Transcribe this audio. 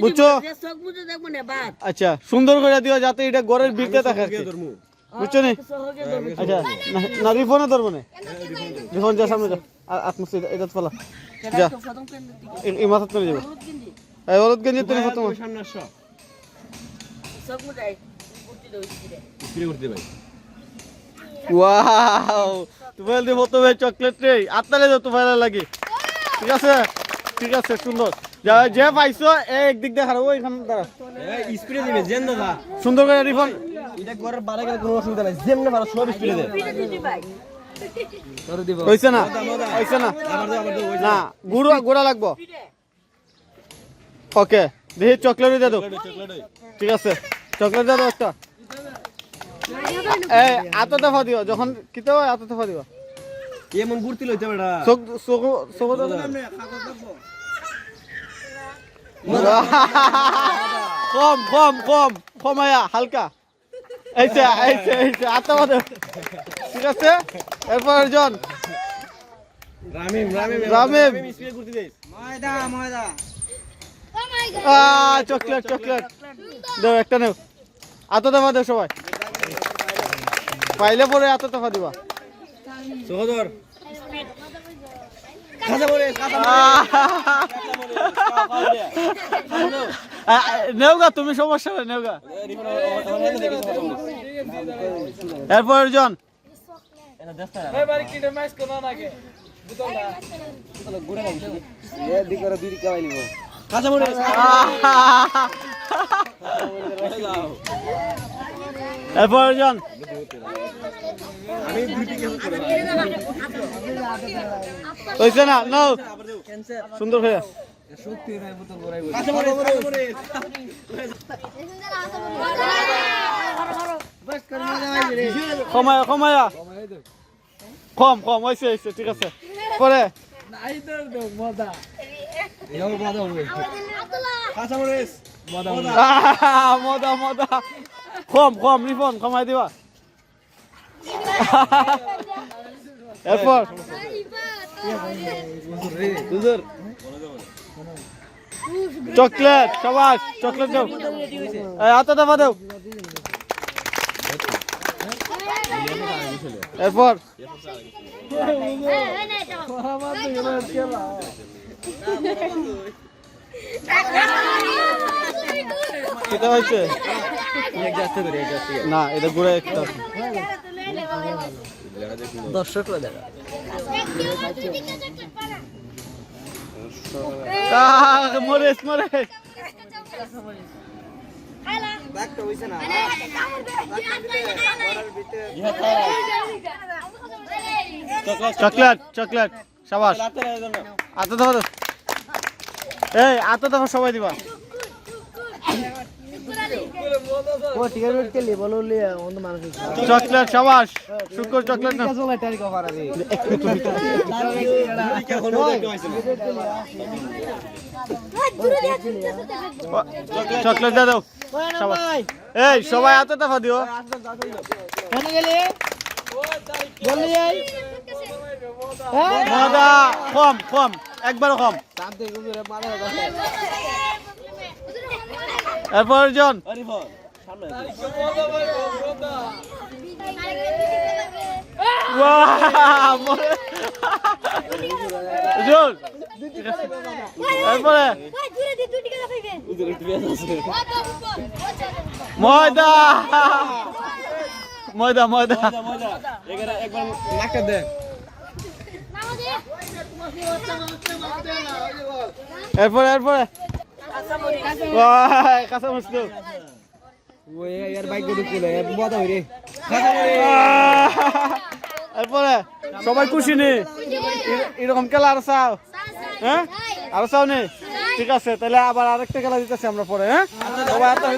বুঝছ? যে চোখ মুজে দেখব না বাদ। আচ্ছা সুন্দর করে দিও যাতে এটা ঘরের বিরতে থাকে। বুঝছ নি? আচ্ছা না- না রিফোনে ধরবো না? রিফোন যা সামনে যা। এটা ফেলা যা। তো প্রথম কেন্দ্র দিকে এই- এই মাথা তুলে যাবে। এই হলুদ গেঞ্জি তুমি ওয়াও চকলেট রে তুফাইল লাগে। ঠিক আছে? ঠিক আছে সুন্দর। যা যে পাইছো একদিক দিয়ে স্পিডে দিবে জেন দাদা সুন্দর করে রিফোন এটা ঘরের বাইরে গেলে কোনো অসুবিধা নাই যেমনে ভালো সব স্পিডে দে। স্পিরে দিদি ভাই তোর দিব। হইছে না? হইছে না? আবার দাও আবার দাও না গুড়া গুড়া লাগবো। ওকে দেখি চকলেট দিয়ে দাও। ঠিক আছে। চকলেট দিয়ে দাও একটা। এই আত দফা দিও যখন কিতে আত দফা দিও। এমন ঘুরতে লইতে বেটা চোখ চোখ চোখ দাও। কম কম কম কমায়া হালকা। এইছে এইছে এইছে আত দাও ঠিক আছে? এরপর জন রামিম রামিম রামিম। স্পিডে ঘুরতে দেই আহ চকলেট চকলেট। দাও একটা নেও। আত দফা দেও সবাই। পাইলে পরে আত দফা দিবা। সহদর। নেওগা তুমি সমস্যা নেই নেওগা এরপর জন। কাঁচা পড়ে এরপর জন আমি দুইটি কেস করে হয়েছে না নাও সুন্দর হয়ে কমায়া কমায়া কম কম হয়েছে হয়েছে ঠিক আছে মজা মজা কম কম রিফন কমাই দিবা। এরপর। চকলেট, সবাস, চকলেট দাও। হাতে দাবা দাও। এরপর। কেটে হয়েছে? না এটা ঘুরে একটা। দর্শক দেখা। মরেস মরেস। চকলেট চকলেট সবাস। আতো দাও দাও। এই আতো দাও সবাই দিবা। চকলেট সবাস শুকর চকলেট না? চকলেট দাও। এই সবাই আতো দাফা দিও। মজা কম কম একবার কম এরপর জন। সামনে ময়দা। ময়দা ময়দা। একবার নাকটা দে এরপরে এরপরে? কাঁচা মরিচ। ওই সবাই খুশি নি? এরকম খেলা আর চাও? হ্যাঁ? আর চাও নি? ঠিক আছে তাহলে আবার আরেকটা খেলা দিতেছি আমরা পরে হ্যাঁ? সবাই আত্মা